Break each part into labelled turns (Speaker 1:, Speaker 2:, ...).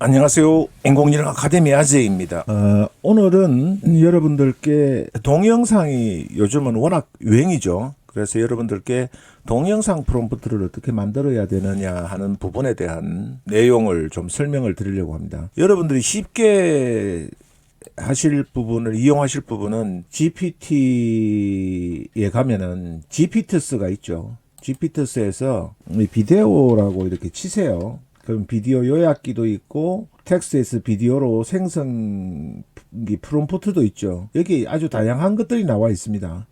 Speaker 1: 안녕하세요. 인공지능 아카데미 아재입니다. 어, 오늘은 여러분들께 동영상이 요즘은 워낙 유행이죠. 그래서 여러분들께 동영상 프롬프트를 어떻게 만들어야 되느냐 하는 부분에 대한 내용을 좀 설명을 드리려고 합니다. 여러분들이 쉽게 하실 부분을 이용하실 부분은 GPT에 가면은 GPT스가 있죠. GPT스에서 비데오라고 이렇게 치세요. 그럼 비디오 요약기도 있고 텍스트에서 비디오로 생성기 프롬프트도 있죠. 여기 아주 다양한 것들이 나와 있습니다.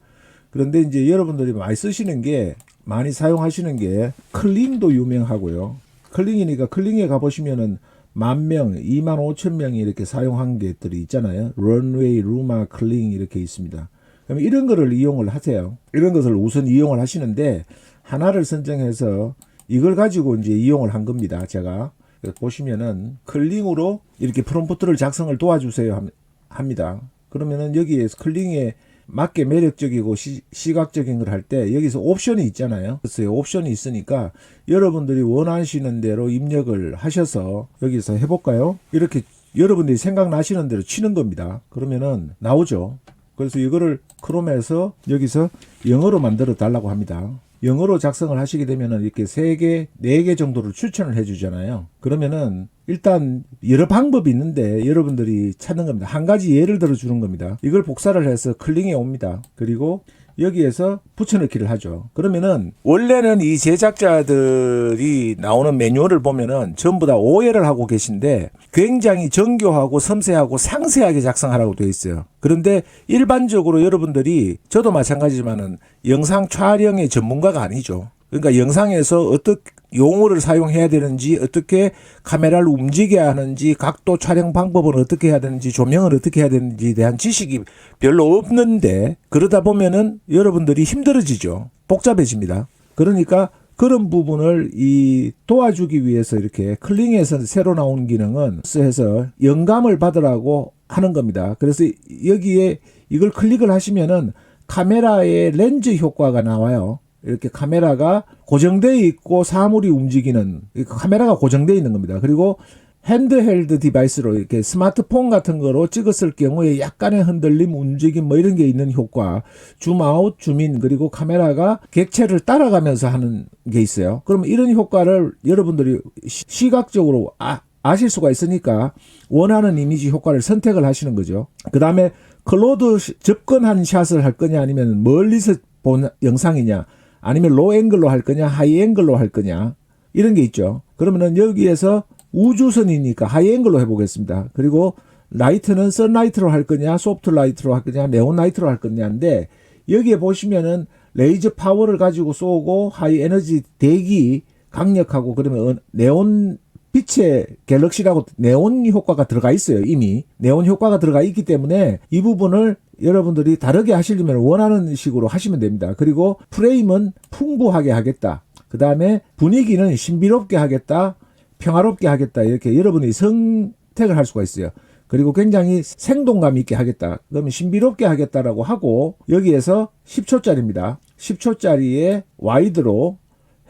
Speaker 1: 그런데 이제 여러분들이 많이 쓰시는 게 많이 사용하시는 게 클링도 유명하고요. 클링이니까 클링에 가보시면은 만 명, 2만 5천 명이 이렇게 사용한 것들이 있잖아요. 런웨이, 루마, 클링 이렇게 있습니다. 그럼 이런 거를 이용을 하세요. 이런 것을 우선 이용을 하시는데 하나를 선정해서 이걸 가지고 이제 이용을 한 겁니다. 제가 보시면은 클링으로 이렇게 프롬프트를 작성을 도와주세요 함- 합니다. 그러면은 여기에 클링에 맞게 매력적이고 시, 시각적인 걸 할 때 여기서 옵션이 있잖아요. 글쎄요, 옵션이 있으니까 여러분들이 원하시는 대로 입력을 하셔서 여기서 해볼까요? 이렇게 여러분들이 생각나시는 대로 치는 겁니다. 그러면은 나오죠. 그래서 이거를 크롬에서 여기서 영어로 만들어 달라고 합니다. 영어로 작성을 하시게 되면은 이렇게 세 개, 네 개 정도를 추천을 해 주잖아요. 그러면은 일단 여러 방법이 있는데 여러분들이 찾는 겁니다. 한 가지 예를 들어 주는 겁니다. 이걸 복사를 해서 클링해 옵니다. 그리고 여기에서 붙여넣기를 하죠. 그러면은 원래는 이 제작자들이 나오는 매뉴얼을 보면은 전부 다 오해를 하고 계신데 굉장히 정교하고 섬세하고 상세하게 작성하라고 되어 있어요. 그런데 일반적으로 여러분들이 저도 마찬가지지만은 영상 촬영의 전문가가 아니죠. 그러니까 영상에서 어떻게 용어를 사용해야 되는지 어떻게 카메라를 움직여야 하는지 각도 촬영 방법은 어떻게 해야 되는지 조명을 어떻게 해야 되는지에 대한 지식이 별로 없는데 그러다 보면은 여러분들이 힘들어지죠. 복잡해집니다. 그러니까 그런 부분을 이 도와주기 위해서 이렇게 클링에서 새로 나온 기능은 해서 영감을 받으라고 하는 겁니다. 그래서 여기에 이걸 클릭을 하시면은 카메라의 렌즈 효과가 나와요. 이렇게 카메라가 고정되어 있고 사물이 움직이는 이 카메라가 고정되어 있는 겁니다. 그리고 핸드헬드 디바이스로 이렇게 스마트폰 같은 거로 찍었을 경우에 약간의 흔들림, 움직임 뭐 이런 게 있는 효과, 줌아웃, 줌인 그리고 카메라가 객체를 따라가면서 하는 게 있어요. 그러면 이런 효과를 여러분들이 시- 시각적으로 아, 아실 수가 있으니까 원하는 이미지 효과를 선택을 하시는 거죠. 그 다음에 클로드 시- 접근한 샷을 할 거냐 아니면 멀리서 본 영상이냐 아니면 로우 앵글로 할 거냐 하이 앵글로 할 거냐 이런 게 있죠. 그러면은 여기에서 우주선이니까 하이 앵글로 해보겠습니다. 그리고 라이트는 선라이트로 할 거냐 소프트 라이트로 할 거냐 네온 라이트로 할 거냐인데 여기에 보시면은 레이저 파워를 가지고 쏘고 하이 에너지 대기 강력하고 그러면 어- 네온 빛의 갤럭시라고 네온 효과가 들어가 있어요 이미 네온 효과가 들어가 있기 때문에 이 부분을 여러분들이 다르게 하시려면 원하는 식으로 하시면 됩니다. 그리고 프레임은 풍부하게 하겠다. 그 다음에 분위기는 신비롭게 하겠다 평화롭게 하겠다. 이렇게 여러분이 선택을 할 수가 있어요. 그리고 굉장히 생동감 있게 하겠다. 그러면 신비롭게 하겠다라고 하고 여기에서 10초짜리입니다. 10초짜리에 와이드로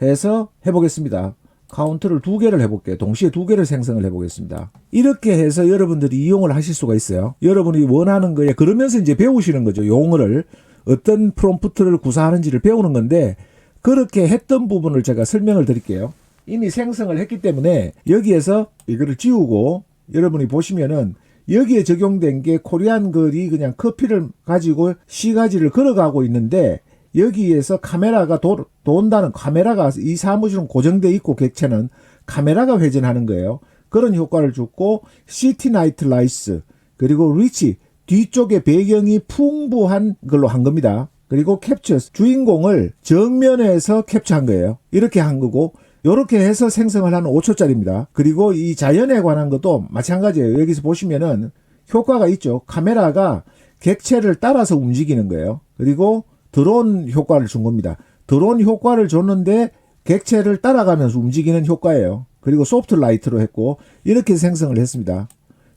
Speaker 1: 해서 해보겠습니다. 카운트를 두 개를 해볼게요. 동시에 두 개를 생성을 해보겠습니다. 이렇게 해서 여러분들이 이용을 하실 수가 있어요. 여러분이 원하는 거에 그러면서 이제 배우시는 거죠. 용어를 어떤 프롬프트를 구사하는지를 배우는 건데 그렇게 했던 부분을 제가 설명을 드릴게요. 이미 생성을 했기 때문에 여기에서 이거를 지우고 여러분이 보시면은 여기에 적용된 게 코리안 글이 그냥 커피를 가지고 시가지를 걸어가고 있는데 여기에서 카메라가 도, 돈다는 카메라가 이 사무실은 고정돼 있고 객체는 카메라가 회전하는 거예요. 그런 효과를 주고 시티 나이트 라이스 그리고 리치 뒤쪽에 배경이 풍부한 걸로 한 겁니다. 그리고 캡처 주인공을 정면에서 캡처한 거예요. 이렇게 한 거고 요렇게 해서 생성을 하는 5초짜리입니다. 그리고 이 자연에 관한 것도 마찬가지예요. 여기서 보시면은 효과가 있죠. 카메라가 객체를 따라서 움직이는 거예요. 그리고 드론 효과를 준 겁니다. 드론 효과를 줬는데 객체를 따라가면서 움직이는 효과예요. 그리고 소프트 라이트로 했고 이렇게 생성을 했습니다.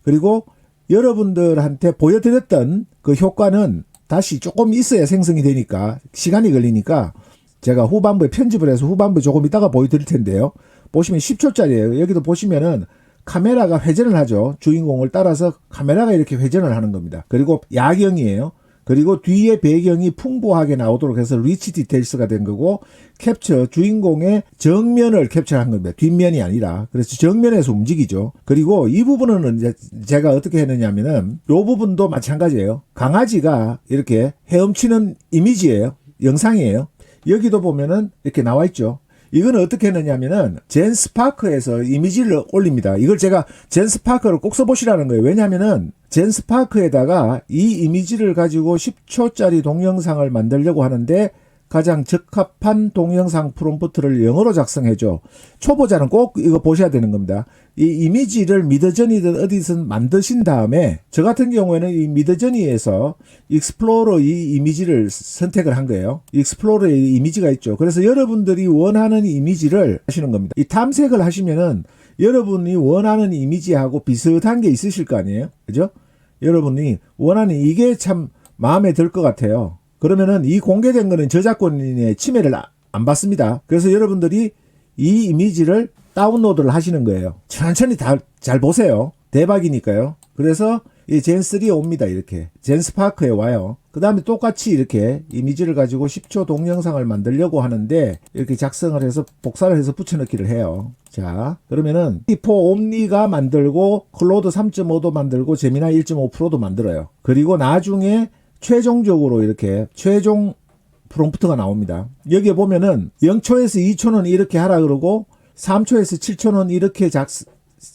Speaker 1: 그리고 여러분들한테 보여드렸던 그 효과는 다시 조금 있어야 생성이 되니까 시간이 걸리니까 제가 후반부에 편집을 해서 후반부에 조금 이따가 보여드릴 텐데요. 보시면 10초짜리예요. 여기도 보시면은 카메라가 회전을 하죠. 주인공을 따라서 카메라가 이렇게 회전을 하는 겁니다. 그리고 야경이에요. 그리고 뒤에 배경이 풍부하게 나오도록 해서 리치 디테일스가 된 거고 캡처 주인공의 정면을 캡처한 겁니다. 뒷면이 아니라 그래서 정면에서 움직이죠. 그리고 이 부분은 이제 제가 어떻게 했느냐면은 이 부분도 마찬가지예요. 강아지가 이렇게 헤엄치는 이미지예요. 영상이에요. 여기도 보면은 이렇게 나와 있죠. 이거는 어떻게 했느냐면은 젠 스파크에서 이미지를 올립니다. 이걸 제가 젠 스파크를 꼭 써보시라는 거예요. 왜냐면은 젠스파크에다가 이 이미지를 가지고 10초짜리 동영상을 만들려고 하는데 가장 적합한 동영상 프롬프트를 영어로 작성해줘. 초보자는 꼭 이거 보셔야 되는 겁니다. 이 이미지를 미드저니든 어디든 만드신 다음에 저 같은 경우에는 이 미드저니에서 익스플로러 이 이미지를 선택을 한 거예요. 익스플로러에 이 이미지가 있죠. 그래서 여러분들이 원하는 이미지를 하시는 겁니다. 이 탐색을 하시면은 여러분이 원하는 이미지하고 비슷한 게 있으실 거 아니에요? 그죠? 여러분이 원하는 이게 참 마음에 들 것 같아요. 그러면은 이 공개된 거는 저작권의 침해를 아- 안 받습니다. 그래서 여러분들이 이 이미지를 다운로드를 하시는 거예요. 천천히 다 잘 보세요. 대박이니까요. 그래서 이 젠3에 옵니다. 이렇게. 젠스파크에 와요. 그 다음에 똑같이 이렇게 이미지를 가지고 10초 동영상을 만들려고 하는데 이렇게 작성을 해서 복사를 해서 붙여넣기를 해요. 자, 그러면은 이4 옴니가 만들고 클로드 3.5도 만들고 제미나 1.5%도 만들어요. 그리고 나중에 최종적으로 이렇게 최종 프롬프트가 나옵니다. 여기에 보면은 0초에서 2초는 이렇게 하라 그러고 3초에서 7초는 이렇게 작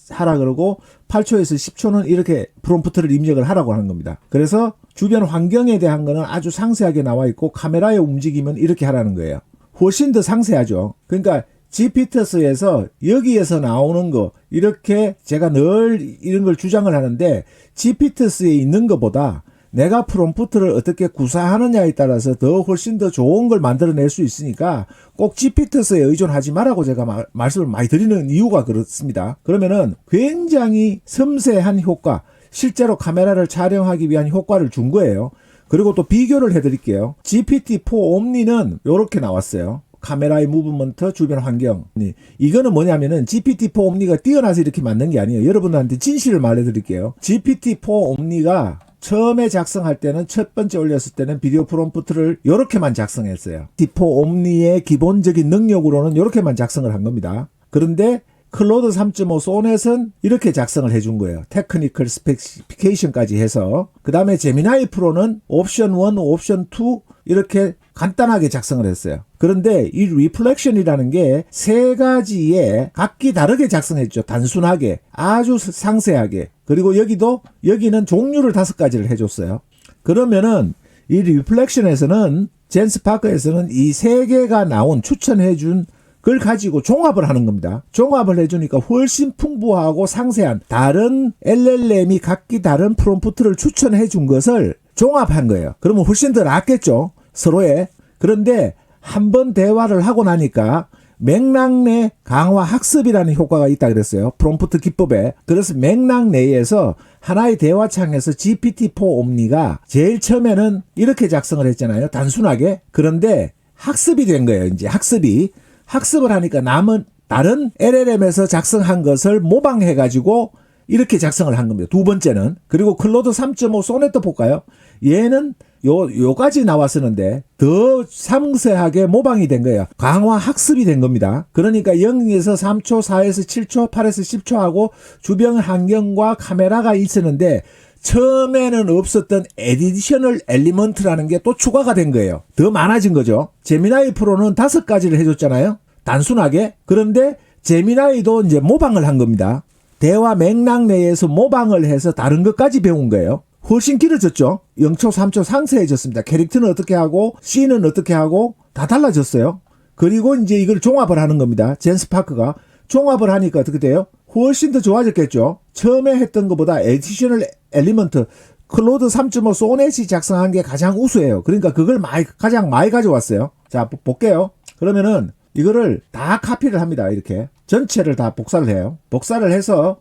Speaker 1: 하라 그러고 8초에서 10초는 이렇게 프롬프트를 입력을 하라고 하는 겁니다. 그래서 주변 환경에 대한 거는 아주 상세하게 나와 있고 카메라의 움직임은 이렇게 하라는 거예요. 훨씬 더 상세하죠. 그러니까 GPT에서 여기에서 나오는 거 이렇게 제가 늘 이런 걸 주장을 하는데 GPT에 있는 것보다 내가 프롬프트를 어떻게 구사하느냐에 따라서 더 훨씬 더 좋은 걸 만들어낼 수 있으니까 꼭 GPT에 의존하지 말라고 제가 마- 말씀을 많이 드리는 이유가 그렇습니다. 그러면은 굉장히 섬세한 효과, 실제로 카메라를 촬영하기 위한 효과를 준 거예요. 그리고 또 비교를 해드릴게요. GPT-4 옴니는 이렇게 나왔어요. 카메라의 무브먼트, 주변 환경. 네. 이거는 뭐냐면은 GPT-4 옴니가 뛰어나서 이렇게 만든 게 아니에요. 여러분들한테 진실을 말해드릴게요. GPT-4 옴니가 처음에 작성할 때는 첫 번째 올렸을 때는 비디오 프롬프트를 이렇게만 작성했어요. GPT-4 옴니의 기본적인 능력으로는 이렇게만 작성을 한 겁니다. 그런데 클로드 3.5 소넷은 이렇게 작성을 해준 거예요. 테크니컬 스페시피케이션까지 해서. 그 다음에 제미나이 프로는 옵션 1, 옵션 2 이렇게 간단하게 작성을 했어요. 그런데 이 리플렉션이라는 게 세 가지에 각기 다르게 작성했죠. 단순하게. 아주 상세하게. 그리고 여기도, 여기는 종류를 다섯 가지를 해줬어요. 그러면은 이 리플렉션에서는 젠스파크에서는 이 세 개가 나온 추천해준 그걸 가지고 종합을 하는 겁니다. 종합을 해주니까 훨씬 풍부하고 상세한 다른 LLM이 각기 다른 프롬프트를 추천해 준 것을 종합한 거예요. 그러면 훨씬 더 낫겠죠. 서로의. 그런데 한 번 대화를 하고 나니까 맥락 내 강화 학습이라는 효과가 있다 그랬어요. 프롬프트 기법에. 그래서 맥락 내에서 하나의 대화창에서 GPT-4 옴니가 제일 처음에는 이렇게 작성을 했잖아요. 단순하게. 그런데 학습이 된 거예요. 이제 학습이. 학습을 하니까 남은 다른 LLM에서 작성한 것을 모방해 가지고 이렇게 작성을 한 겁니다. 두 번째는 그리고 클로드 3.5 소네트 볼까요? 얘는 요 요까지 나왔었는데 더 상세하게 모방이 된 거예요. 강화 학습이 된 겁니다. 그러니까 0에서 3초, 4에서 7초, 8에서 10초 하고 주변 환경과 카메라가 있었는데 처음에는 없었던 에디셔널 엘리먼트라는 게 또 추가가 된 거예요. 더 많아진 거죠. 제미나이 프로는 다섯 가지를 해줬잖아요. 단순하게. 그런데 제미나이도 이제 모방을 한 겁니다. 대화 맥락 내에서 모방을 해서 다른 것까지 배운 거예요. 훨씬 길어졌죠. 0초, 3초 상세해졌습니다. 캐릭터는 어떻게 하고, 씬은 어떻게 하고, 다 달라졌어요. 그리고 이제 이걸 종합을 하는 겁니다. 젠스파크가. 종합을 하니까 어떻게 돼요? 훨씬 더 좋아졌겠죠. 처음에 했던 것보다 에디셔널 엘리먼트, 클로드 3.5 소넷이 작성한 게 가장 우수해요. 그러니까 그걸 많이, 가장 많이 가져왔어요. 자, 보- 볼게요. 그러면은 이거를 다 카피를 합니다. 이렇게. 전체를 다 복사를 해요. 복사를 해서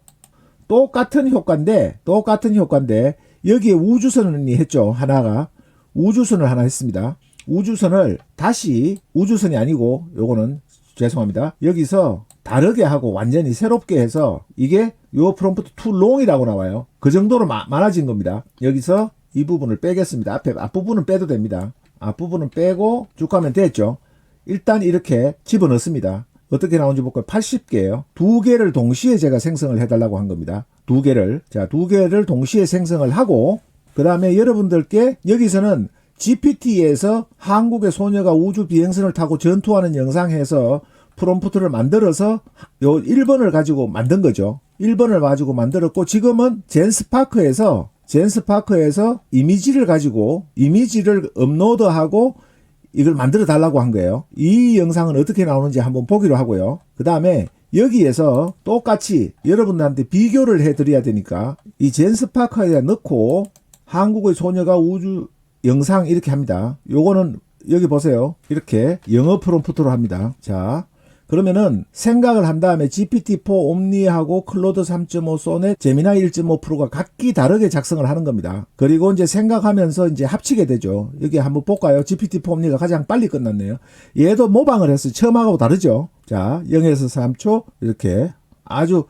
Speaker 1: 똑같은 효과인데, 똑같은 효과인데, 여기에 우주선이 했죠. 하나가. 우주선을 하나 했습니다. 우주선을 다시, 우주선이 아니고, 요거는 죄송합니다. 여기서 다르게 하고 완전히 새롭게 해서 이게 요 프롬프트 too long이라고 나와요. 그 정도로 마- 많아진 겁니다. 여기서 이 부분을 빼겠습니다. 앞에 앞부분은 빼도 됩니다. 앞부분은 빼고 쭉 가면 됐죠. 일단 이렇게 집어넣습니다. 어떻게 나오는지 볼까요? 80개예요. 두 개를 동시에 제가 생성을 해달라고 한 겁니다. 두 개를 자 두 개를 동시에 생성을 하고 그 다음에 여러분들께 여기서는 GPT에서 한국의 소녀가 우주 비행선을 타고 전투하는 영상 해서 프롬프트를 만들어서 요 1번을 가지고 만든 거죠. 1번을 가지고 만들었고 지금은 젠스파크에서 젠스파크에서 이미지를 가지고 이미지를 업로드하고 이걸 만들어 달라고 한 거예요. 이 영상은 어떻게 나오는지 한번 보기로 하고요. 그 다음에 여기에서 똑같이 여러분들한테 비교를 해 드려야 되니까 이 젠스파크에 넣고 한국의 소녀가 우주 영상 이렇게 합니다. 요거는 여기 보세요. 이렇게 영어 프롬프트로 합니다. 자, 그러면은 생각을 한 다음에 GPT-4 옴니하고 클로드 3.5 소넷 제미나이 1.5 프로가 각기 다르게 작성을 하는 겁니다. 그리고 이제 생각하면서 이제 합치게 되죠. 여기 한번 볼까요? GPT-4 옴니가 가장 빨리 끝났네요. 얘도 모방을 했어요. 처음하고 다르죠. 자, 0에서 3초 이렇게 아주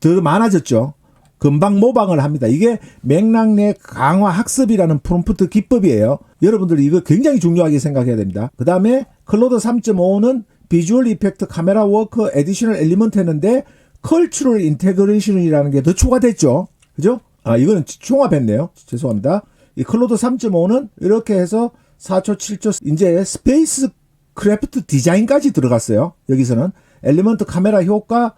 Speaker 1: 더 많아졌죠. 금방 모방을 합니다. 이게 맥락 내 강화 학습이라는 프롬프트 기법이에요. 여러분들 이거 굉장히 중요하게 생각해야 됩니다. 그 다음에 클로드 3.5는 비주얼 이펙트 카메라 워크 에디셔널 엘리먼트 했는데 컬처럴 인테그레이션이라는 게 더 추가됐죠. 그죠? 아, 이거는 종합했네요. 죄송합니다. 이 클로드 3.5는 이렇게 해서 4초, 7초, 이제 스페이스 크래프트 디자인까지 들어갔어요. 여기서는 엘리먼트 카메라 효과,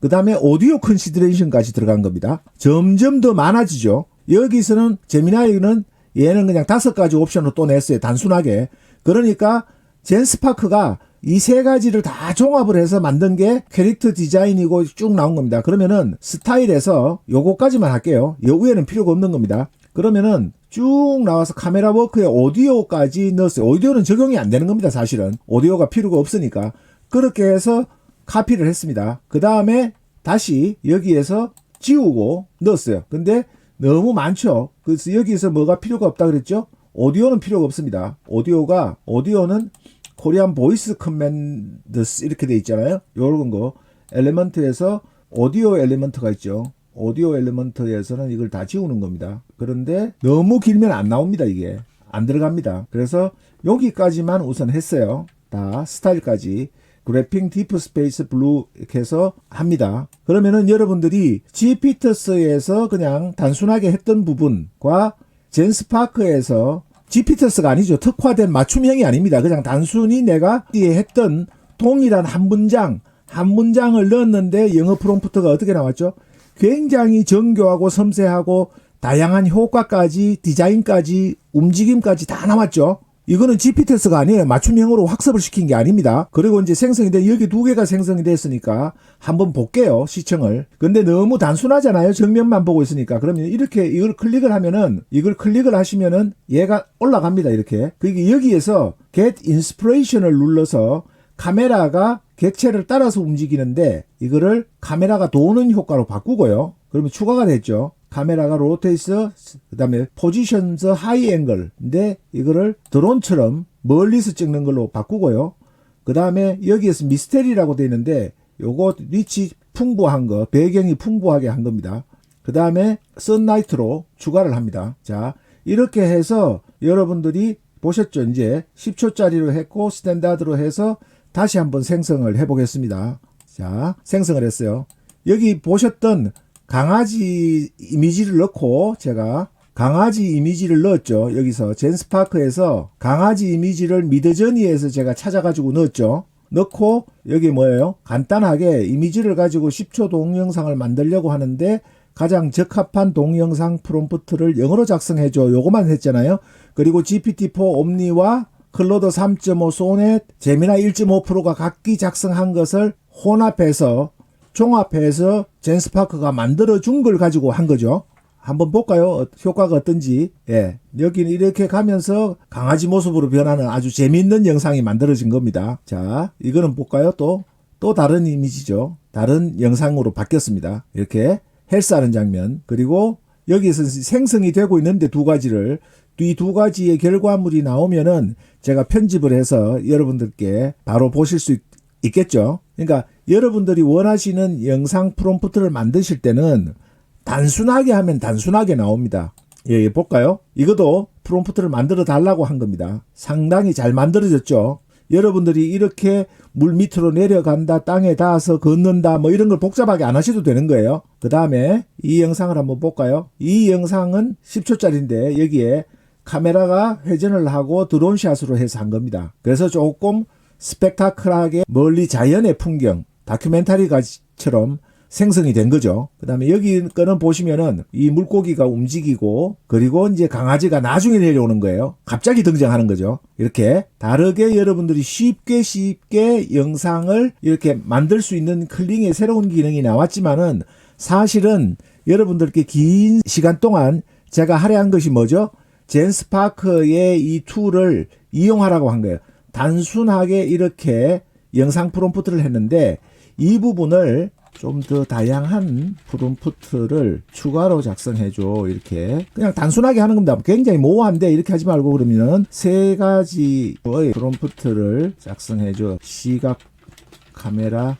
Speaker 1: 그 다음에 오디오 컨시드레이션까지 들어간 겁니다. 점점 더 많아지죠. 여기서는 제미나이는 얘는 그냥 다섯 가지 옵션을 또 냈어요. 단순하게. 그러니까 젠스파크가 이 세 가지를 다 종합을 해서 만든 게 캐릭터 디자인이고 쭉 나온 겁니다. 그러면은 스타일에서 요거까지만 할게요. 요 위에는 필요가 없는 겁니다. 그러면은 쭉 나와서 카메라 워크에 오디오까지 넣었어요. 오디오는 적용이 안 되는 겁니다. 사실은. 오디오가 필요가 없으니까. 그렇게 해서 카피를 했습니다. 그 다음에 다시 여기에서 지우고 넣었어요. 근데 너무 많죠. 그래서 여기서 뭐가 필요가 없다 그랬죠? 오디오는 필요가 없습니다. 오디오가 오디오는 코리안 보이스 커맨드스 이렇게 돼 있잖아요. 요런 거 엘리먼트에서 오디오 엘리먼트가 있죠. 오디오 엘리먼트에서는 이걸 다 지우는 겁니다. 그런데 너무 길면 안 나옵니다, 이게. 안 들어갑니다. 그래서 여기까지만 우선 했어요. 다 스타일까지. 그래핑 디프 스페이스 블루 이렇게 해서 합니다. 그러면은 여러분들이 GPT에서 그냥 단순하게 했던 부분과 젠스파크에서 GPT가 아니죠. 특화된 맞춤형이 아닙니다. 그냥 단순히 내가 했던 동일한 한 문장, 한 문장을 넣었는데 영어 프롬프트가 어떻게 나왔죠? 굉장히 정교하고 섬세하고 다양한 효과까지, 디자인까지, 움직임까지 다 나왔죠. 이거는 GPT가 아니에요. 맞춤형으로 학습을 시킨 게 아닙니다. 그리고 이제 생성이 돼, 여기 두 개가 생성이 됐으니까 한번 볼게요. 시청을. 근데 너무 단순하잖아요. 정면만 보고 있으니까. 그러면 이렇게 이걸 클릭을 하면은, 이걸 클릭을 하시면은 얘가 올라갑니다. 이렇게. 그게 여기에서 Get Inspiration을 눌러서 카메라가 객체를 따라서 움직이는데 이거를 카메라가 도는 효과로 바꾸고요. 그러면 추가가 됐죠. 카메라가 로테이스 그다음에 포지션스 하이 앵글인데 이거를 드론처럼 멀리서 찍는 걸로 바꾸고요. 그다음에 여기에서 미스테리라고 돼 있는데 요거 리치 풍부한 거 배경이 풍부하게 한 겁니다. 그다음에 선라이트로 추가를 합니다. 자, 이렇게 해서 여러분들이 보셨죠? 이제 10초짜리로 했고 스탠다드로 해서 다시 한번 생성을 해 보겠습니다. 자, 생성을 했어요. 여기 보셨던 강아지 이미지를 넣고 제가 강아지 이미지를 넣었죠. 여기서 젠스파크에서 강아지 이미지를 미드저니에서 제가 찾아가지고 넣었죠. 넣고 여기 뭐예요? 간단하게 이미지를 가지고 10초 동영상을 만들려고 하는데 가장 적합한 동영상 프롬프트를 영어로 작성해줘. 요거만 했잖아요. 그리고 GPT-4 옴니와 클로드 3.5 소넷, 제미나 1.5 프로가 각기 작성한 것을 혼합해서 종합해서 젠스파크가 만들어준 걸 가지고 한 거죠. 한번 볼까요? 어, 효과가 어떤지. 예. 여기는 이렇게 가면서 강아지 모습으로 변하는 아주 재미있는 영상이 만들어진 겁니다. 자, 이거는 볼까요? 또, 또 다른 이미지죠. 다른 영상으로 바뀌었습니다. 이렇게 헬스하는 장면. 그리고 여기에서 생성이 되고 있는데 두 가지를 이 두 가지의 결과물이 나오면은 제가 편집을 해서 여러분들께 바로 보실 수 있, 있겠죠. 그러니까 여러분들이 원하시는 영상 프롬프트를 만드실 때는 단순하게 하면 단순하게 나옵니다. 예, 예, 볼까요? 이것도 프롬프트를 만들어 달라고 한 겁니다. 상당히 잘 만들어졌죠. 여러분들이 이렇게 물 밑으로 내려간다, 땅에 닿아서 걷는다, 뭐 이런 걸 복잡하게 안 하셔도 되는 거예요. 그 다음에 이 영상을 한번 볼까요? 이 영상은 10초짜리인데 여기에 카메라가 회전을 하고 드론샷으로 해서 한 겁니다. 그래서 조금 스펙타클하게 멀리 자연의 풍경, 다큐멘터리처럼 생성이 된 거죠. 그 다음에 여기 거는 보시면은 이 물고기가 움직이고 그리고 이제 강아지가 나중에 내려오는 거예요. 갑자기 등장하는 거죠. 이렇게 다르게 여러분들이 쉽게 쉽게 영상을 이렇게 만들 수 있는 클링의 새로운 기능이 나왔지만은 사실은 여러분들께 긴 시간 동안 제가 할애한 것이 뭐죠? 젠스파크의 이 툴을 이용하라고 한 거예요. 단순하게 이렇게 영상 프롬프트를 했는데 이 부분을 좀 더 다양한 프롬프트를 추가로 작성해줘 이렇게 그냥 단순하게 하는 겁니다. 굉장히 모호한데 이렇게 하지 말고 그러면 세 가지의 프롬프트를 작성해줘 시각 카메라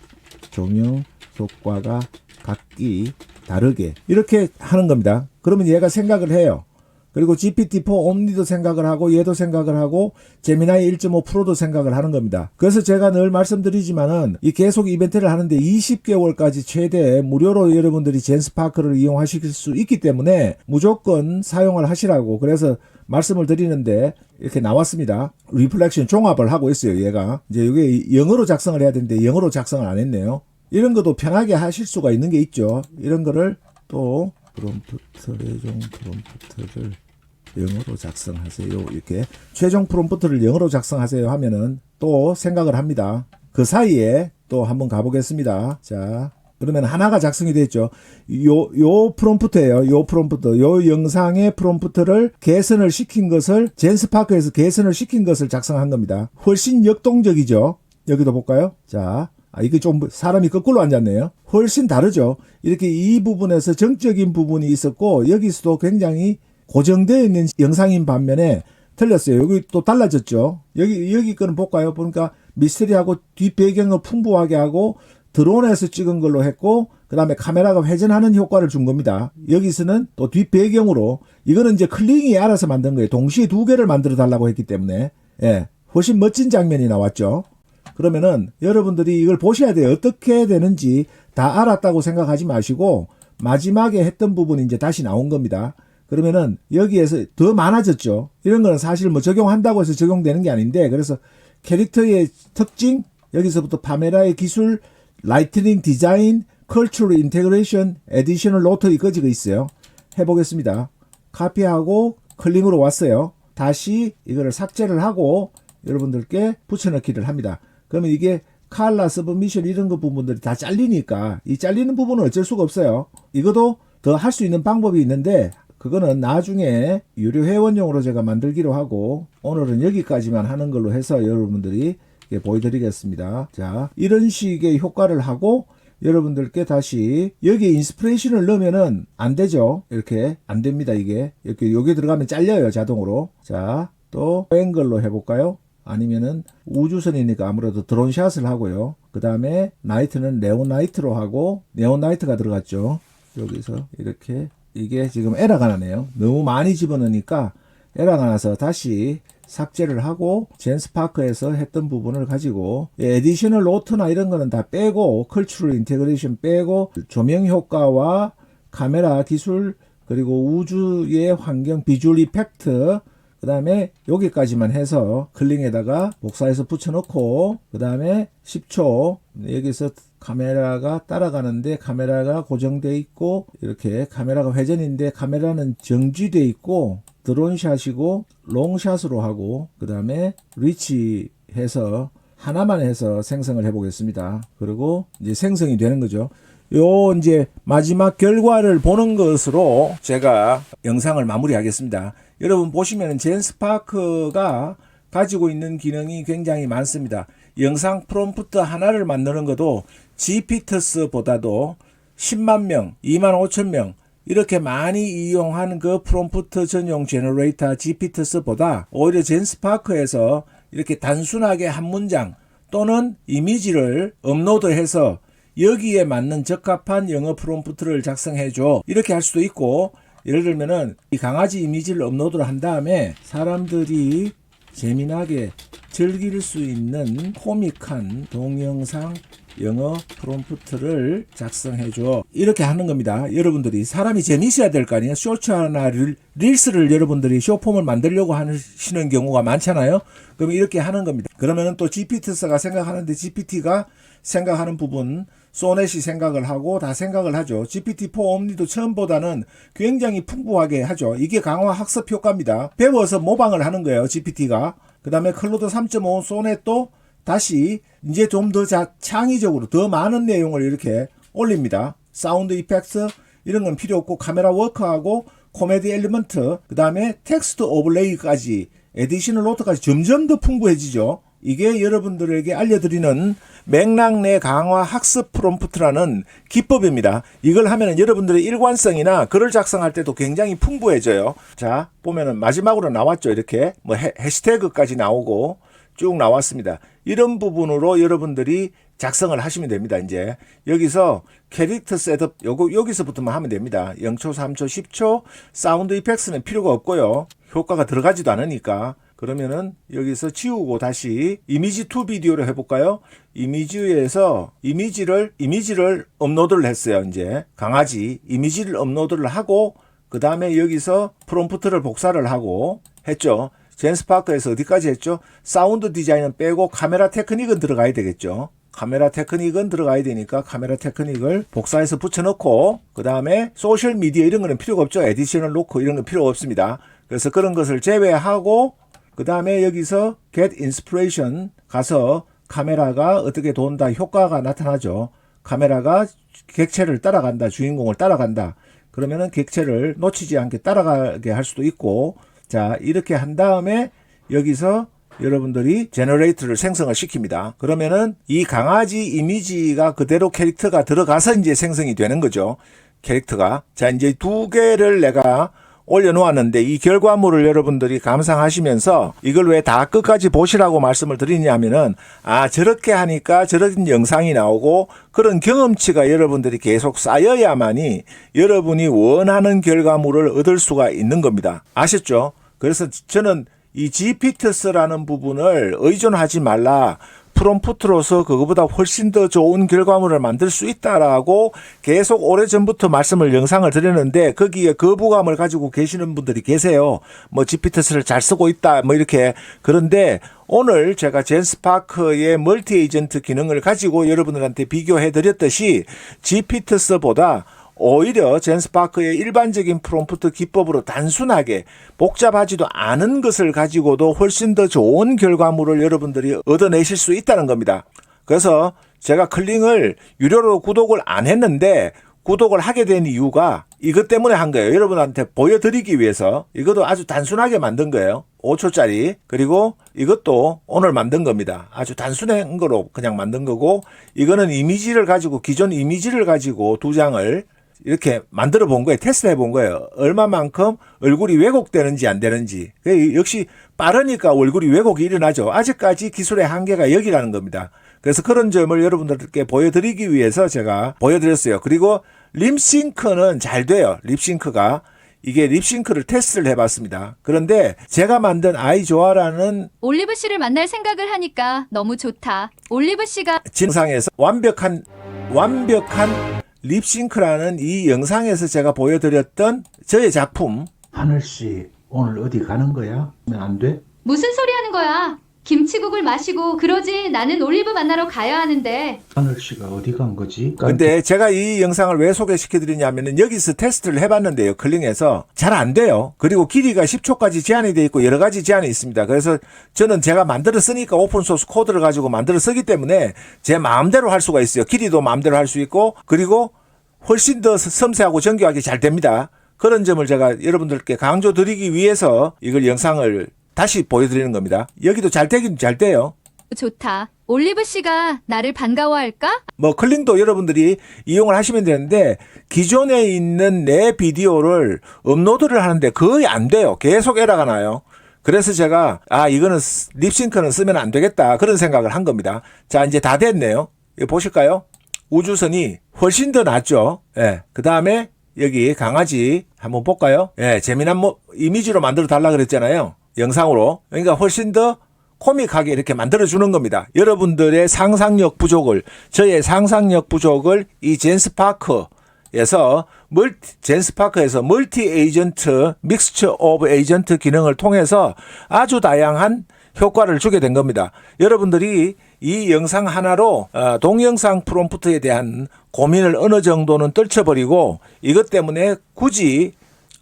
Speaker 1: 조명 효과가 각기 다르게 이렇게 하는 겁니다. 그러면 얘가 생각을 해요. 그리고 GPT-4 옴니도 생각을 하고 얘도 생각을 하고 제미나이 1.5 프로도 생각을 하는 겁니다. 그래서 제가 늘 말씀드리지만은 이 계속 이벤트를 하는데 20개월까지 최대 무료로 여러분들이 젠스파크를 이용하실 수 있기 때문에 무조건 사용을 하시라고 그래서 말씀을 드리는데 이렇게 나왔습니다. 리플렉션 종합을 하고 있어요. 얘가 이제 이게 영어로 작성을 해야 되는데 영어로 작성을 안 했네요. 이런 것도 편하게 하실 수가 있는 게 있죠. 이런 거를 또 프롬프트 최종 프롬프트를 영어로 작성하세요. 이렇게 최종 프롬프트를 영어로 작성하세요 하면은 또 생각을 합니다. 그 사이에 또 한번 가보겠습니다. 자, 그러면 하나가 작성이 됐죠. 요, 요 프롬프트예요. 요 프롬프트. 요 영상의 프롬프트를 개선을 시킨 것을 젠스파크에서 개선을 시킨 것을 작성한 겁니다. 훨씬 역동적이죠. 여기도 볼까요? 자, 아, 이게 좀 사람이 거꾸로 앉았네요. 훨씬 다르죠. 이렇게 이 부분에서 정적인 부분이 있었고 여기서도 굉장히 고정되어 있는 영상인 반면에 틀렸어요. 여기 또 달라졌죠. 여기 여기 거는 볼까요? 보니까 미스터리하고 뒷배경을 풍부하게 하고 드론에서 찍은 걸로 했고 그 다음에 카메라가 회전하는 효과를 준 겁니다. 여기서는 또 뒷배경으로 이거는 이제 클링이 알아서 만든 거예요. 동시에 두 개를 만들어 달라고 했기 때문에 예. 훨씬 멋진 장면이 나왔죠. 그러면은 여러분들이 이걸 보셔야 돼요. 어떻게 되는지 다 알았다고 생각하지 마시고 마지막에 했던 부분이 이제 다시 나온 겁니다. 그러면은 여기에서 더 많아졌죠. 이런 거는 사실 뭐 적용한다고 해서 적용되는 게 아닌데 그래서 캐릭터의 특징 여기서부터 파메라의 기술, 라이트닝 디자인, 컬처럴 인테그레이션, 에디셔널 노트 이거지가 있어요. 해보겠습니다. 카피하고 클릭으로 왔어요. 다시 이거를 삭제를 하고 여러분들께 붙여넣기를 합니다. 그러면 이게 칼라 서브미션 이런 거 부분들이 다 잘리니까 이 잘리는 부분은 어쩔 수가 없어요. 이것도 더 할 수 있는 방법이 있는데 그거는 나중에 유료 회원용으로 제가 만들기로 하고 오늘은 여기까지만 하는 걸로 해서 여러분들이 보여드리겠습니다. 자 이런 식의 효과를 하고 여러분들께 다시 여기에 인스피레이션을 넣으면은 안 되죠. 이렇게 안 됩니다. 이게 이렇게 여기 들어가면 잘려요 자동으로. 자또 앵글로 해볼까요? 아니면은 우주선이니까 아무래도 드론샷을 하고요. 그 다음에 나이트는 네온나이트로 하고 네온나이트가 들어갔죠. 여기서 이렇게 이게 지금 에러가 나네요. 너무 많이 집어넣으니까 에러가 나서 다시 삭제를 하고 젠스파크에서 했던 부분을 가지고 에디셔널 노트나 이런 거는 다 빼고 컬처럴 인테그레이션 빼고 조명 효과와 카메라 기술 그리고 우주의 환경 비주얼 이펙트 그 다음에 여기까지만 해서 클링에다가 복사해서 붙여놓고 그 다음에 10초 여기서 카메라가 따라가는데 카메라가 고정돼 있고 이렇게 카메라가 회전인데 카메라는 정지돼 있고 드론샷이고 롱샷으로 하고 그 다음에 리치 해서 하나만 해서 생성을 해 보겠습니다. 그리고 이제 생성이 되는 거죠. 요 이제 마지막 결과를 보는 것으로 제가 영상을 마무리하겠습니다. 여러분 보시면 젠 스파크가 가지고 있는 기능이 굉장히 많습니다. 영상 프롬프트 하나를 만드는 것도 GPT스보다도 10만 명, 2만 5천 명 이렇게 많이 이용하는 그 프롬프트 전용 제너레이터 GPT스보다 오히려 젠스파크에서 이렇게 단순하게 한 문장 또는 이미지를 업로드해서 여기에 맞는 적합한 영어 프롬프트를 작성해줘. 이렇게 할 수도 있고, 예를 들면은 이 강아지 이미지를 업로드를 한 다음에 사람들이 재미나게 즐길 수 있는 코믹한 동영상 영어 프롬프트를 작성해줘. 이렇게 하는 겁니다. 여러분들이 사람이 재미있어야 될 거 아니에요. 쇼츠나 릴, 릴스를 여러분들이 쇼폼을 만들려고 하시는 경우가 많잖아요. 그럼 이렇게 하는 겁니다. 그러면은 또 GPT가 생각하는데 GPT가 생각하는 부분 소넷이 생각을 하고 다 생각을 하죠. GPT-4 옴니도 처음보다는 굉장히 풍부하게 하죠. 이게 강화 학습 효과입니다. 배워서 모방을 하는 거예요. GPT가. 그 다음에 클로드 3.5 소넷도 다시 이제 좀 더 창의적으로 더 많은 내용을 이렇게 올립니다. 사운드 이펙트 이런 건 필요 없고 카메라 워크하고 코미디 엘리먼트 그 다음에 텍스트 오블레이까지 에디셔널 노트까지 점점 더 풍부해지죠. 이게 여러분들에게 알려드리는 맥락 내 강화 학습 프롬프트라는 기법입니다. 이걸 하면은 여러분들의 일관성이나 글을 작성할 때도 굉장히 풍부해져요. 자, 보면은 마지막으로 나왔죠. 이렇게 뭐 해, 해시태그까지 나오고 쭉 나왔습니다. 이런 부분으로 여러분들이 작성을 하시면 됩니다. 이제 여기서 캐릭터 셋업 요거 여기서부터만 하면 됩니다. 0초, 3초, 10초 사운드 이펙트는 필요가 없고요. 효과가 들어가지도 않으니까 그러면은 여기서 지우고 다시 이미지 투 비디오로 해볼까요? 이미지에서 이미지를 이미지를 업로드를 했어요. 이제 강아지 이미지를 업로드를 하고 그 다음에 여기서 프롬프트를 복사를 하고 했죠. 젠스파크에서 어디까지 했죠? 사운드 디자인은 빼고 카메라 테크닉은 들어가야 되겠죠. 카메라 테크닉은 들어가야 되니까 카메라 테크닉을 복사해서 붙여넣고 그 다음에 소셜 미디어 이런 거는 필요가 없죠. 에디셔널 놓고 이런 건 필요 없습니다. 그래서 그런 것을 제외하고 그 다음에 여기서 get inspiration 가서 카메라가 어떻게 돈다 효과가 나타나죠. 카메라가 객체를 따라간다. 주인공을 따라간다. 그러면은 객체를 놓치지 않게 따라가게 할 수도 있고 자 이렇게 한 다음에 여기서 여러분들이 제너레이터를 생성을 시킵니다. 그러면은 이 강아지 이미지가 그대로 캐릭터가 들어가서 이제 생성이 되는 거죠. 캐릭터가. 자, 이제 두 개를 내가 올려놓았는데 이 결과물을 여러분들이 감상하시면서 이걸 왜 다 끝까지 보시라고 말씀을 드리냐면은 아 저렇게 하니까 저런 영상이 나오고 그런 경험치가 여러분들이 계속 쌓여야만이 여러분이 원하는 결과물을 얻을 수가 있는 겁니다. 아셨죠? 그래서 저는 이 GPTS라는 부분을 의존하지 말라. 프롬프트로서 그거보다 훨씬 더 좋은 결과물을 만들 수 있다라고 계속 오래 전부터 말씀을 영상을 드렸는데 거기에 거부감을 가지고 계시는 분들이 계세요. 뭐 GPTS를 잘 쓰고 있다 뭐 이렇게 그런데 오늘 제가 젠스파크의 멀티 에이전트 기능을 가지고 여러분들한테 비교해 드렸듯이 GPTS보다 오히려 젠스파크의 일반적인 프롬프트 기법으로 단순하게 복잡하지도 않은 것을 가지고도 훨씬 더 좋은 결과물을 여러분들이 얻어내실 수 있다는 겁니다. 그래서 제가 클링을 유료로 구독을 안 했는데 구독을 하게 된 이유가 이것 때문에 한 거예요. 여러분한테 보여드리기 위해서 이것도 아주 단순하게 만든 거예요. 5초짜리 그리고 이것도 오늘 만든 겁니다. 아주 단순한 거로 그냥 만든 거고 이거는 이미지를 가지고 기존 이미지를 가지고 두 장을 이렇게 만들어 본 거예요. 테스트 해본 거예요. 얼마만큼 얼굴이 왜곡되는지 안 되는지. 그 역시 빠르니까 얼굴이 왜곡이 일어나죠. 아직까지 기술의 한계가 여기라는 겁니다. 그래서 그런 점을 여러분들께 보여드리기 위해서 제가 보여드렸어요. 그리고 립싱크는 잘 돼요. 립싱크가. 이게 립싱크를 테스트를 해봤습니다. 그런데 제가 만든 아이 좋아라는
Speaker 2: 올리브 씨를 만날 생각을 하니까 너무 좋다. 올리브 씨가
Speaker 1: 진상에서 완벽한 완벽한 립싱크라는 이 영상에서 제가 보여드렸던 저의 작품
Speaker 3: 하늘 씨 오늘 어디 가는 거야? 안 돼?
Speaker 2: 무슨 소리 하는 거야? 김치국을 마시고 그러지 나는 올리브 만나러 가야 하는데.
Speaker 3: 하늘 씨가 어디 간 거지?
Speaker 1: 근데 제가 이 영상을 왜 소개시켜 드리냐면은 여기서 테스트를 해봤는데요. 클링에서 잘 안 돼요. 그리고 길이가 10초까지 제한이 돼 있고 여러 가지 제한이 있습니다. 그래서 저는 제가 만들어 쓰니까 오픈 소스 코드를 가지고 만들어 쓰기 때문에 제 마음대로 할 수가 있어요. 길이도 마음대로 할 수 있고 그리고 훨씬 더 섬세하고 정교하게 잘 됩니다. 그런 점을 제가 여러분들께 강조 드리기 위해서 이걸 영상을 다시 보여드리는 겁니다 여기도 잘 되긴 잘 돼요
Speaker 2: 좋다. 올리브 씨가 나를 반가워할까?
Speaker 1: 뭐 클링도 여러분들이 이용을 하시면 되는데 기존에 있는 내 비디오를 업로드를 하는데 거의 안 돼요. 계속 에러가 나요. 그래서 제가 아 이거는 스- 립싱크는 쓰면 안 되겠다 그런 생각을 한 겁니다. 자 이제 다 됐네요. 보실까요? 우주선이 훨씬 더 낫죠. 예. 그 다음에 여기 강아지 한번 볼까요? 예, 재미난 뭐 이미지로 만들어 달라 그랬잖아요. 영상으로. 그러니까 훨씬 더 코믹하게 이렇게 만들어 주는 겁니다. 여러분들의 상상력 부족을 저의 상상력 부족을 이 젠스파크에서 멀티 젠스파크에서 멀티 에이전트 믹스처 오브 에이전트 기능을 통해서 아주 다양한 효과를 주게 된 겁니다. 여러분들이 이 영상 하나로 어, 동영상 프롬프트에 대한 고민을 어느 정도는 떨쳐버리고 이것 때문에 굳이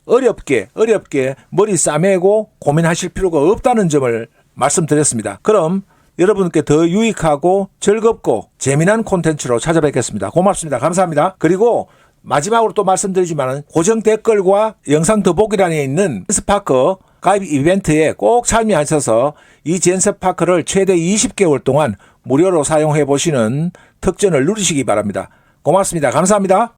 Speaker 1: 어렵게 어렵게 머리 싸매고 고민하실 필요가 없다는 점을 말씀드렸습니다. 그럼 여러분께 더 유익하고 즐겁고 재미난 콘텐츠로 찾아뵙겠습니다. 고맙습니다. 감사합니다. 그리고 마지막으로 또 말씀드리지만 고정 댓글과 영상 더보기란에 있는 스파크 가입 이벤트에 꼭 참여하셔서 이 젠스파크를 최대 20개월 동안 무료로 사용해 보시는 특전을 누리시기 바랍니다. 고맙습니다. 감사합니다.